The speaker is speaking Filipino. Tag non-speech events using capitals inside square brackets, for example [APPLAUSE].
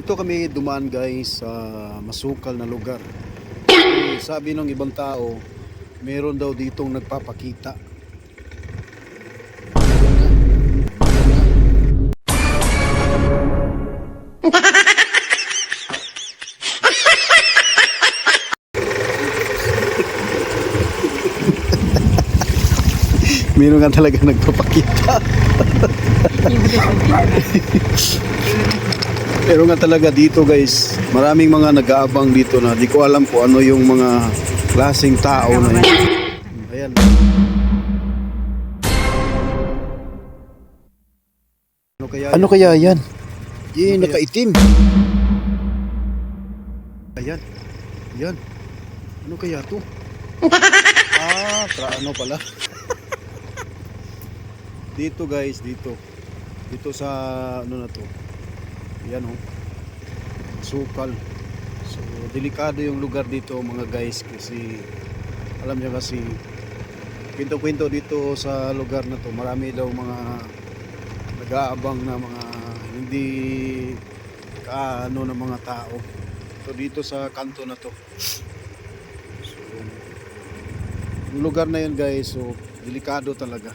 Dito kami dumaan guys sa masukal na lugar. [COUGHS] Sabi ng ibang tao, meron daw ditong nagpapakita. [LAUGHS] Meron nga talaga nagpapakita. [LAUGHS] Pero nga talaga dito guys, maraming mga nag-aabang dito na di ko alam kung ano yung mga klaseng tao na yun. Ayan. Ano kaya Ano kaya yan? Yung nakaitim. Ayan. Ayan. Ano kaya to? [LAUGHS] ah, tra ano pala. [LAUGHS] dito guys, dito. Dito sa ano na to. Ayan oh. Sukal. So, delikado yung lugar dito mga guys kasi alam niyo kasi kwento-kwento dito sa lugar na to. Marami daw mga nag-aabang na mga hindi kaano ng mga tao. So dito sa kanto na to. So, yung lugar na yun guys, so delikado talaga.